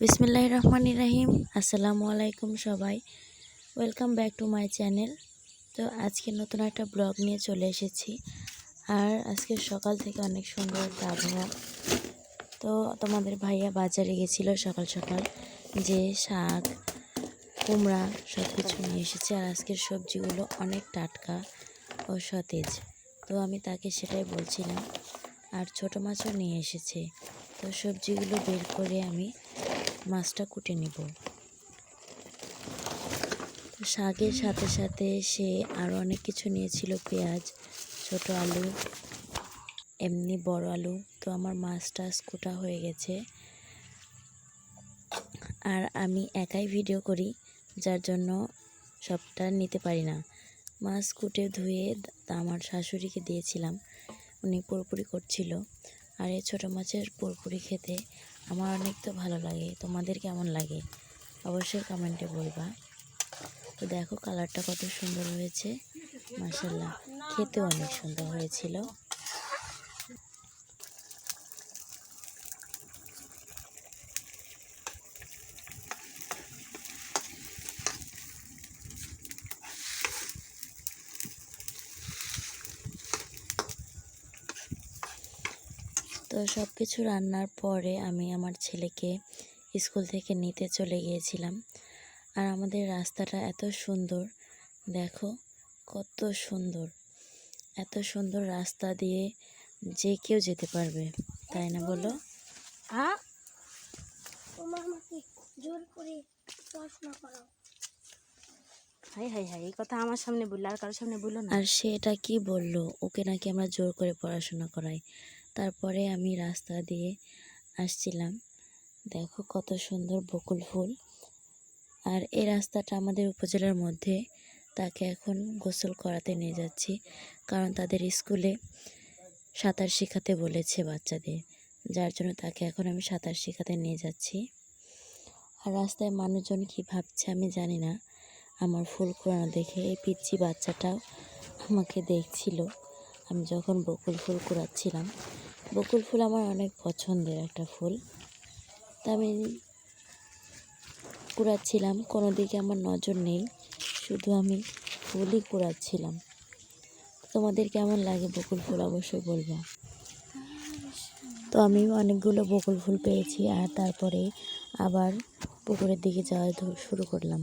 বিসমিল্লাহ রহমান রাহিম। আসসালামু আলাইকুম সবাই। Welcome back to my channel তো আজকে নতুন একটা ব্লগ নিয়ে চলে এসেছি। আর আজকে সকাল থেকে অনেক সুন্দর একটা আবহাওয়া। তো তোমাদের ভাইয়া বাজারে গেছিল সকাল সকাল। যে শাক, কুমড়া সব কিছু নিয়ে এসেছে। আর আজকের সবজিগুলো অনেক টাটকা ও সতেজ। তো আমি তাকে সেটাই বলছিলাম। আর ছোটো মাছও নিয়ে এসেছে। তো সবজিগুলো বের করে আমি মাছটা কুটে নিব। শাকের সাথে সাথে সে আরও অনেক কিছু নিয়েছিল, পেঁয়াজ, ছোট আলু, এমনি বড় আলু। তো আমার মাছটা কুটা হয়ে গেছে। আর আমি একাই ভিডিও করি, যার জন্য সবটা নিতে পারি না। মাছ কুটে ধুয়ে আমার শাশুড়িকে দিয়েছিলাম। উনি পুরোপুরি করছিল। আর এই ছোটো মাছের পুরোপুরি খেতে আমার অনেক তো ভালো লাগে। তোমাদের কেমন লাগে? অবশ্যই কমেন্টে বলবা। তো দেখো কালারটা কত সুন্দর হয়েছে। মাসাল্লাহ খেতে অনেক সুন্দর হয়েছিল। তো সব কিছু রান্নার পরে আমি আমার ছেলেকে স্কুল থেকে নিতে চলে গিয়েছিলাম। আর আমাদের রাস্তাটা এত সুন্দর দেখো কত সুন্দর। এত সুন্দর রাস্তা দিয়ে যে কেউ যেতে পারবে তাই না বলো? হ্যাঁ জোর করে পড়াশোনা করাও হাই হাই হাই এই কথা আমার সামনে বলল আর কারোর সামনে বলল না। আর সে এটা কি বলল? ওকে নাকি আমরা জোর করে পড়াশোনা করাই? তারপরে আমি রাস্তা দিয়ে আসছিলাম। দেখো কত সুন্দর বকুল ফুল। আর এই রাস্তাটা আমাদের উপজেলার মধ্যে তাকে এখন গোসল করাতে নিয়ে যাচ্ছি। কারণ তাদের স্কুলে সাঁতার শেখাতে বলেছে বাচ্চাদের। যার জন্য তাকে এখন আমি সাঁতার শেখাতে নিয়ে যাচ্ছি। আর রাস্তায় মানুষজন কি ভাবছে আমি জানি না। আমার ফুল কুড়ানো দেখে এই পিচ্ছি বাচ্চাটাও আমাকে দেখছিল। আমি যখন বকুল ফুল কুড়াচ্ছিলাম বকুল ফুল আমার অনেক পছন্দের একটা ফুল। তা আমি কুড়াচ্ছিলাম, কোনো দিকে আমার নজর নেই, শুধু আমি ফুলই কুড়াচ্ছিলাম। তোমাদের কেমন লাগে বকুল ফুল অবশ্যই বলবা। তো আমি অনেকগুলো বকুল ফুল পেয়েছি আর তারপরে আবার পুকুরের দিকে যাওয়া শুরু করলাম।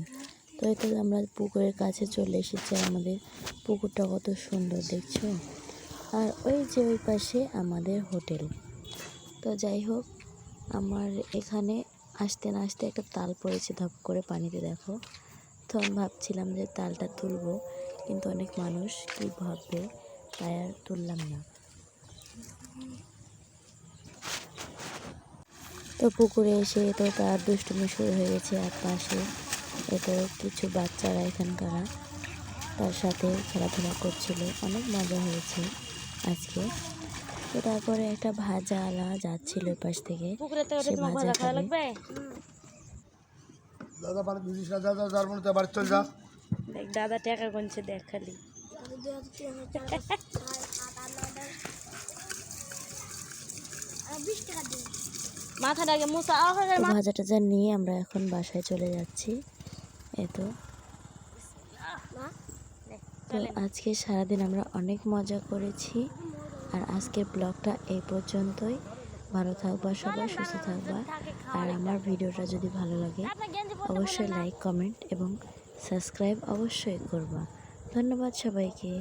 তো এই তো আমরা পুকুরের কাছে চলে এসেছি আমাদের পুকুরটা কত সুন্দর, দেখছ? আর ওই যে ওই পাশে আমাদের হোটেল। তো যাই হোক, আমার এখানে আসতে না আসতে একটা তাল পড়েছে, ধপ করে পানিতে দেখো। তো আমি ভাবছিলাম যে তালটা তুলবো, কিন্তু অনেক মানুষ কী ভাববে, তাই আর তুললাম না। তো পুকুরে এসে তো তার দুষ্টুমি শুরু হয়ে গেছে, আর পাশে এতো কিছু বাচ্চারা এখানকার। তার সাথে খেলাধুলা করছিল, অনেক মজা হয়েছে। আজকে। তো তারপরে একটা ভাজা আলা যাচ্ছিল ওই পাশ থেকে সে ভাজা খাবে। দাদা বাড়ি বুঝিস না? দাদা যার মনে বাড়ি চল যা। দেখ দাদা টাকা গুনছে দেখ খালি। আমি দু হাজার তিন হাজার চার হাজার সাত আট নয় দশ আর বিশ টাকা দিন মাথাটা আগে মুসা আহ হয়ে তো ভাজা টাজা নিয়ে আমরা এখন বাসায় চলে যাচ্ছি। এ তো মা তো আজকে সারাদিন আমরা অনেক মজা করেছি। আর আজকের ব্লগটা এই পর্যন্তই। ভালো থাকবা সবাই সুস্থ থাকবা। আর আমার ভিডিওটা যদি ভালো লাগে অবশ্যই লাইক কমেন্ট এবং সাবস্ক্রাইব অবশ্যই করবা। ধন্যবাদ সবাইকে।